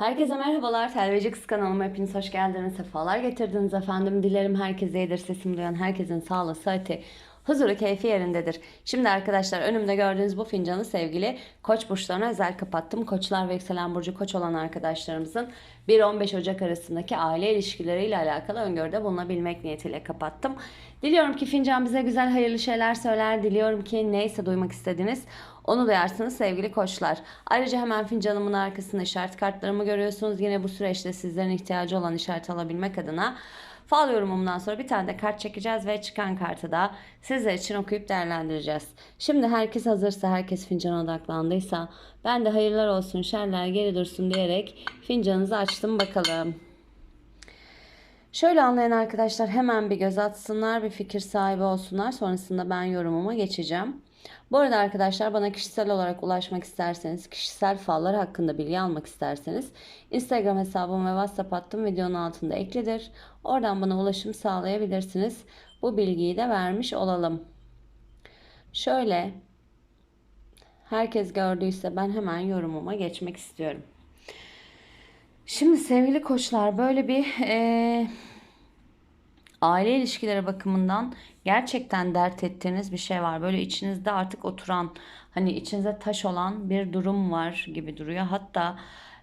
Herkese merhabalar. Telveci Kız kanalıma hepiniz hoş geldiniz. Sefalar getirdiniz efendim. Dilerim herkese iyidir. Sesimi duyan herkesin sağlığı, sıhhati, huzuru, keyfi yerindedir. Şimdi arkadaşlar önümde gördüğünüz bu fincanı sevgili koç burçlarına özel kapattım. Koçlar ve yükselen burcu koç olan arkadaşlarımızın 1-15 Ocak arasındaki aile ilişkileriyle alakalı öngörüde bulunabilmek niyetiyle kapattım. Diliyorum ki fincan bize güzel hayırlı şeyler söyler. Diliyorum ki neyse duymak istediğiniz onu duyarsınız sevgili koçlar. Ayrıca hemen fincanımın arkasında işaret kartlarımı görüyorsunuz. Yine bu süreçte sizlerin ihtiyacı olan işaret alabilmek adına fal yorumumdan sonra bir tane de kart çekeceğiz ve çıkan kartı da sizler için okuyup değerlendireceğiz. Şimdi herkes hazırsa, herkes fincana odaklandıysa ben de hayırlar olsun, şerler geri dursun diyerek fincanınızı açtım bakalım. Şöyle anlayan arkadaşlar hemen bir göz atsınlar, bir fikir sahibi olsunlar. Sonrasında ben yorumuma geçeceğim. Bu arada arkadaşlar bana kişisel olarak ulaşmak isterseniz, kişisel fallar hakkında bilgi almak isterseniz Instagram hesabım ve WhatsApp hattım videonun altında eklidir. Oradan bana ulaşım sağlayabilirsiniz. Bu bilgiyi de vermiş olalım. Şöyle herkes gördüyse ben hemen yorumuma geçmek istiyorum. Şimdi sevgili koçlar böyle bir eee, aile ilişkileri bakımından gerçekten dert ettiğiniz bir şey var. Böyle içinizde artık oturan hani içinize taş olan bir durum var gibi duruyor. Hatta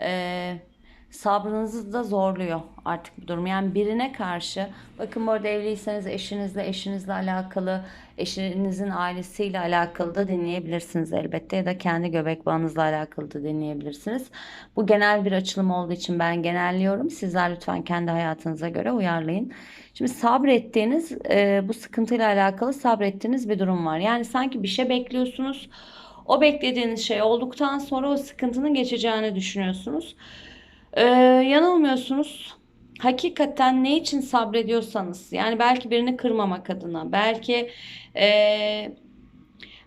eee sabrınızı da zorluyor artık bu durum. Yani birine karşı bakın bu arada evliyseniz eşinizle eşinizle alakalı eşinizin ailesiyle alakalı da dinleyebilirsiniz elbette ya da kendi göbek bağınızla alakalı da dinleyebilirsiniz. Bu genel bir açılım olduğu için ben genelliyorum. Sizler lütfen kendi hayatınıza göre uyarlayın. Şimdi sabrettiğiniz e, bu sıkıntıyla alakalı sabrettiğiniz bir durum var. Yani sanki bir şey bekliyorsunuz. O beklediğiniz şey olduktan sonra o sıkıntının geçeceğini düşünüyorsunuz. Ee, yanılmıyorsunuz. Hakikaten ne için sabrediyorsanız, yani belki birini kırmamak adına, belki ee,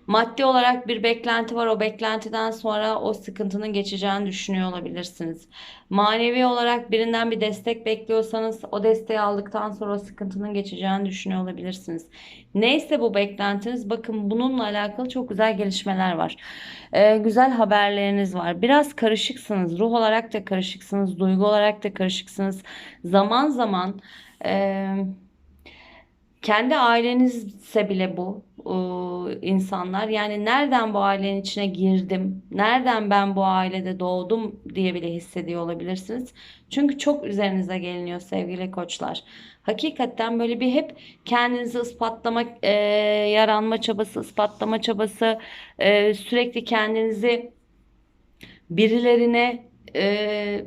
maddi olarak bir beklenti var. O beklentiden sonra o sıkıntının geçeceğini düşünüyor olabilirsiniz. Manevi olarak birinden bir destek bekliyorsanız o desteği aldıktan sonra o sıkıntının geçeceğini düşünüyor olabilirsiniz. Neyse bu beklentiniz bakın bununla alakalı çok güzel gelişmeler var. Ee, güzel haberleriniz var. Biraz karışıksınız. Ruh olarak da karışıksınız. Duygu olarak da karışıksınız. Zaman zaman eee kendi ailenizse bile bu ıı, insanlar yani nereden bu ailenin içine girdim, nereden ben bu ailede doğdum diye bile hissediyor olabilirsiniz. Çünkü çok üzerinize geliniyor sevgili koçlar. Hakikaten böyle bir hep kendinizi ispatlama, e, yaranma çabası, ispatlama çabası, e, sürekli kendinizi birilerine e,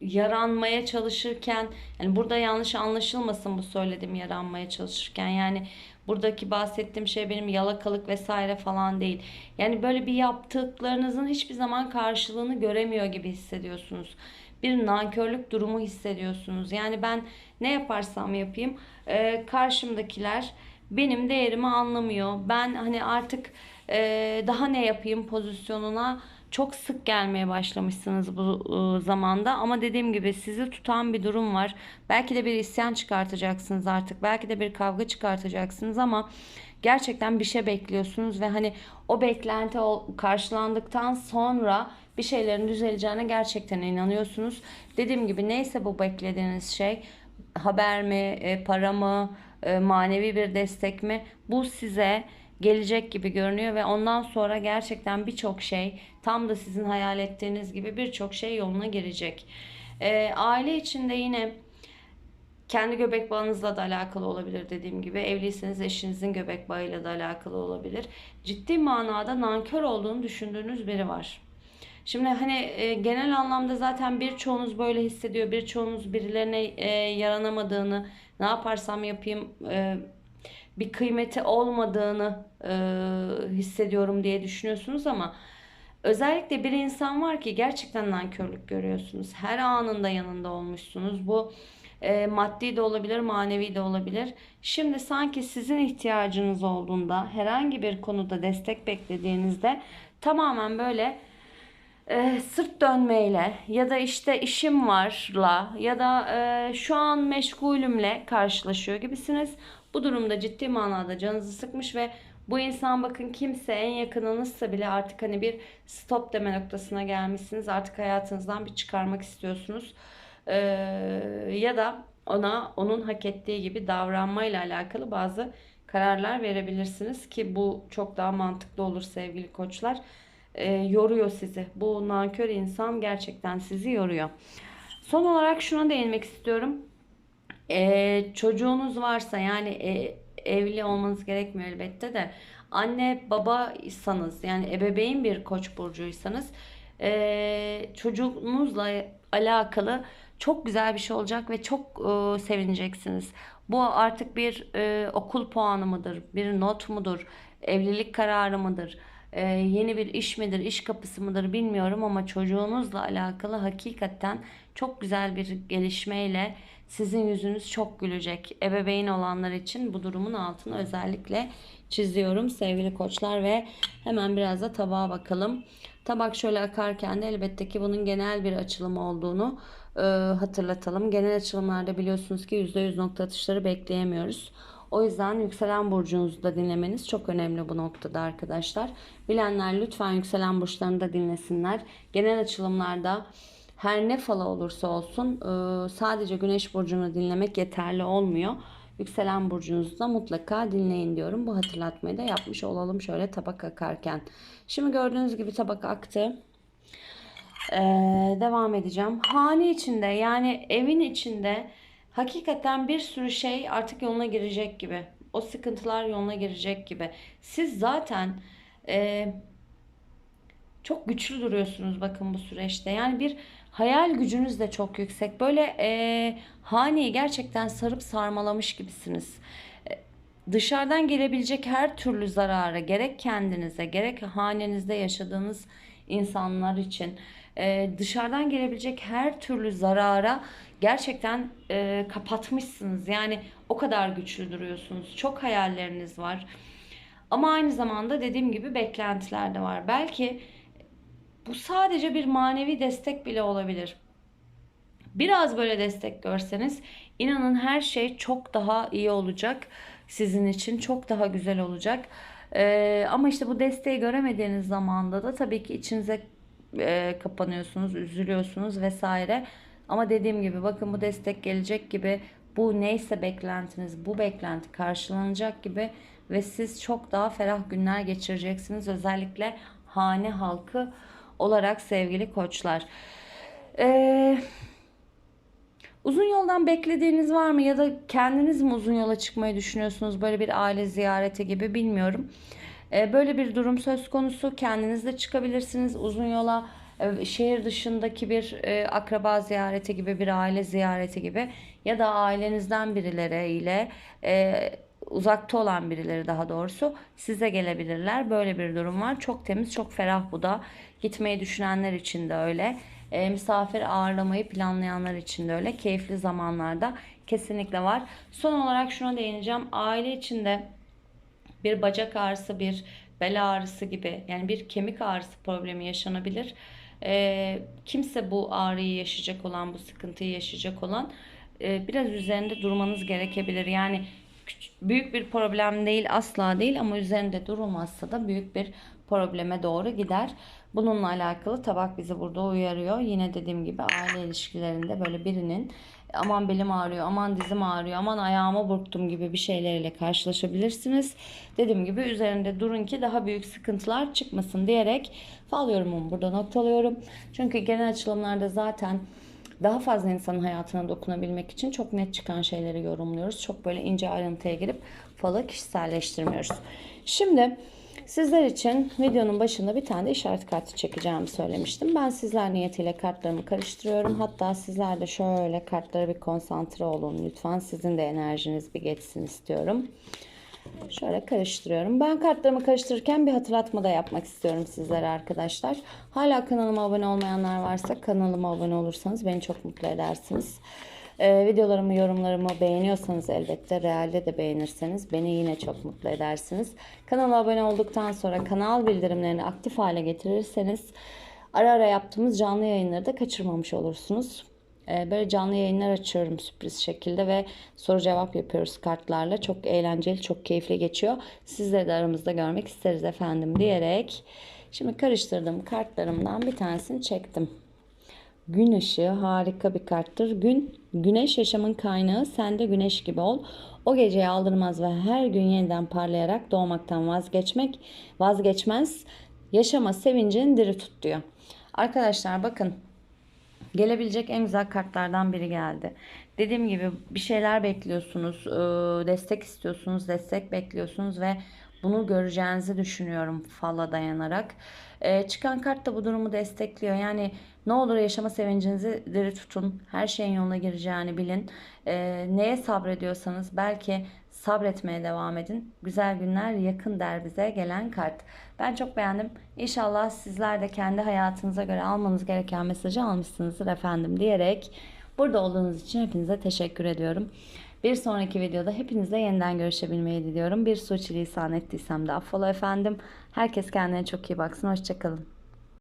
yaranmaya çalışırken yani burada yanlış anlaşılmasın bu söylediğim yaranmaya çalışırken yani buradaki bahsettiğim şey benim yalakalık vesaire falan değil. Yani böyle bir yaptıklarınızın hiçbir zaman karşılığını göremiyor gibi hissediyorsunuz. Bir nankörlük durumu hissediyorsunuz. Yani ben ne yaparsam yapayım e, karşımdakiler benim değerimi anlamıyor. Ben hani artık e, daha ne yapayım pozisyonuna çok sık gelmeye başlamışsınız bu e, zamanda ama dediğim gibi sizi tutan bir durum var. Belki de bir isyan çıkartacaksınız artık. Belki de bir kavga çıkartacaksınız ama gerçekten bir şey bekliyorsunuz ve hani o beklenti karşılandıktan sonra bir şeylerin düzeleceğine gerçekten inanıyorsunuz. Dediğim gibi neyse bu beklediğiniz şey haber mi, e, para mı, e, manevi bir destek mi bu size gelecek gibi görünüyor ve ondan sonra gerçekten birçok şey tam da sizin hayal ettiğiniz gibi birçok şey yoluna girecek. Ee, aile içinde yine kendi göbek bağınızla da alakalı olabilir dediğim gibi. Evliyseniz eşinizin göbek bağıyla da alakalı olabilir. Ciddi manada nankör olduğunu düşündüğünüz biri var. Şimdi hani e, genel anlamda zaten birçoğunuz böyle hissediyor. Birçoğunuz birilerine e, yaranamadığını, ne yaparsam yapayım e, bir kıymeti olmadığını e, hissediyorum diye düşünüyorsunuz ama özellikle bir insan var ki gerçekten nankörlük görüyorsunuz. Her anında yanında olmuşsunuz. Bu e, maddi de olabilir, manevi de olabilir. Şimdi sanki sizin ihtiyacınız olduğunda herhangi bir konuda destek beklediğinizde tamamen böyle e, sırt dönmeyle ya da işte işim varla ya da e, şu an meşgulümle karşılaşıyor gibisiniz. Bu durumda ciddi manada canınızı sıkmış ve Bu insan bakın kimse en yakınınızsa bile artık hani bir stop deme noktasına gelmişsiniz. Artık hayatınızdan bir çıkarmak istiyorsunuz. Ee, ya da ona onun hak ettiği gibi davranmayla alakalı bazı kararlar verebilirsiniz ki bu çok daha mantıklı olur sevgili koçlar. Ee, yoruyor sizi. Bu nankör insan gerçekten sizi yoruyor. Son olarak şuna değinmek istiyorum. Ee, çocuğunuz varsa yani e, evli olmanız gerekmiyor elbette de anne babaysanız yani ebeveyn bir koç burcuysanız e, çocuğunuzla alakalı çok güzel bir şey olacak ve çok e, sevineceksiniz. Bu artık bir e, okul puanı mıdır, bir not mudur, evlilik kararı mıdır, e, yeni bir iş midir, iş kapısı mıdır bilmiyorum ama çocuğunuzla alakalı hakikaten çok güzel bir gelişmeyle sizin yüzünüz çok gülecek. Ebeveyn olanlar için bu durumun altını özellikle çiziyorum sevgili koçlar ve hemen biraz da tabağa bakalım. Tabak şöyle akarken de elbette ki bunun genel bir açılım olduğunu e, hatırlatalım. Genel açılımlarda biliyorsunuz ki %100 nokta atışları bekleyemiyoruz. O yüzden yükselen burcunuzu da dinlemeniz çok önemli bu noktada arkadaşlar. Bilenler lütfen yükselen burçlarını da dinlesinler. Genel açılımlarda her ne falı olursa olsun e, sadece güneş burcunu dinlemek yeterli olmuyor. Yükselen burcunuzu da mutlaka dinleyin diyorum. Bu hatırlatmayı da yapmış olalım şöyle tabak akarken. Şimdi gördüğünüz gibi tabak aktı. Ee, devam edeceğim. Hane içinde yani evin içinde hakikaten bir sürü şey artık yoluna girecek gibi. O sıkıntılar yoluna girecek gibi. Siz zaten e, çok güçlü duruyorsunuz bakın bu süreçte. Yani bir hayal gücünüz de çok yüksek. Böyle e, haneyi gerçekten sarıp sarmalamış gibisiniz. E, dışarıdan gelebilecek her türlü zarara gerek kendinize gerek hanenizde yaşadığınız insanlar için e, dışarıdan gelebilecek her türlü zarara gerçekten e, kapatmışsınız. Yani o kadar güçlü duruyorsunuz. Çok hayalleriniz var. Ama aynı zamanda dediğim gibi beklentiler de var. Belki bu sadece bir manevi destek bile olabilir. Biraz böyle destek görseniz inanın her şey çok daha iyi olacak. Sizin için çok daha güzel olacak. Ee, ama işte bu desteği göremediğiniz zamanda da tabii ki içinize e, kapanıyorsunuz, üzülüyorsunuz vesaire. Ama dediğim gibi bakın bu destek gelecek gibi bu neyse beklentiniz bu beklenti karşılanacak gibi ve siz çok daha ferah günler geçireceksiniz. Özellikle hane halkı olarak sevgili koçlar. Ee, uzun yoldan beklediğiniz var mı ya da kendiniz mi uzun yola çıkmayı düşünüyorsunuz böyle bir aile ziyareti gibi bilmiyorum. Ee, böyle bir durum söz konusu kendiniz de çıkabilirsiniz uzun yola e, şehir dışındaki bir e, akraba ziyareti gibi bir aile ziyareti gibi ya da ailenizden birileriyle e, uzakta olan birileri daha doğrusu size gelebilirler. Böyle bir durum var. Çok temiz, çok ferah bu da. Gitmeyi düşünenler için de öyle. E, misafir ağırlamayı planlayanlar için de öyle. Keyifli zamanlarda kesinlikle var. Son olarak şuna değineceğim. Aile içinde bir bacak ağrısı, bir bel ağrısı gibi yani bir kemik ağrısı problemi yaşanabilir. E, kimse bu ağrıyı yaşayacak olan, bu sıkıntıyı yaşayacak olan e, biraz üzerinde durmanız gerekebilir. Yani büyük bir problem değil asla değil ama üzerinde durulmazsa da büyük bir probleme doğru gider. Bununla alakalı tabak bizi burada uyarıyor. Yine dediğim gibi aile ilişkilerinde böyle birinin aman belim ağrıyor, aman dizim ağrıyor, aman ayağıma burktum gibi bir şeylerle karşılaşabilirsiniz. Dediğim gibi üzerinde durun ki daha büyük sıkıntılar çıkmasın diyerek fal yorumumu burada noktalıyorum. Çünkü genel açılımlarda zaten daha fazla insanın hayatına dokunabilmek için çok net çıkan şeyleri yorumluyoruz. Çok böyle ince ayrıntıya girip falı kişiselleştirmiyoruz. Şimdi sizler için videonun başında bir tane de işaret kartı çekeceğimi söylemiştim. Ben sizler niyetiyle kartlarımı karıştırıyorum. Hatta sizler de şöyle kartlara bir konsantre olun lütfen. Sizin de enerjiniz bir geçsin istiyorum. Şöyle karıştırıyorum. Ben kartlarımı karıştırırken bir hatırlatma da yapmak istiyorum sizlere arkadaşlar. Hala kanalıma abone olmayanlar varsa kanalıma abone olursanız beni çok mutlu edersiniz. Ee, videolarımı, yorumlarımı beğeniyorsanız elbette realde de beğenirseniz beni yine çok mutlu edersiniz. Kanala abone olduktan sonra kanal bildirimlerini aktif hale getirirseniz ara ara yaptığımız canlı yayınları da kaçırmamış olursunuz. Ee, Böyle canlı yayınlar açıyorum sürpriz şekilde ve soru cevap yapıyoruz kartlarla. Çok eğlenceli, çok keyifli geçiyor. Sizleri de aramızda görmek isteriz efendim diyerek. Şimdi karıştırdığım kartlarımdan bir tanesini çektim. Gün ışığı harika bir karttır. Gün, güneş yaşamın kaynağı, sen de güneş gibi ol. O geceyi aldırmaz ve her gün yeniden parlayarak doğmaktan vazgeçmek, vazgeçmez. Yaşama sevincini diri tut diyor. Arkadaşlar bakın Gelebilecek en güzel kartlardan biri geldi. Dediğim gibi bir şeyler bekliyorsunuz, eee, destek istiyorsunuz, destek bekliyorsunuz ve bunu göreceğinizi düşünüyorum fala dayanarak. Eee, çıkan kart da bu durumu destekliyor. Yani ne olur yaşama sevincinizi diri tutun. Her şeyin yoluna gireceğini bilin. Eee, neye sabrediyorsanız belki sabretmeye devam edin. Güzel günler yakın der bize gelen kart. Ben çok beğendim. İnşallah sizler de kendi hayatınıza göre almanız gereken mesajı almışsınızdır efendim diyerek burada olduğunuz için hepinize teşekkür ediyorum. Bir sonraki videoda hepinizle yeniden görüşebilmeyi diliyorum. Bir suçilisan ettiysem de affola efendim. Herkes kendine çok iyi baksın. Hoşçakalın.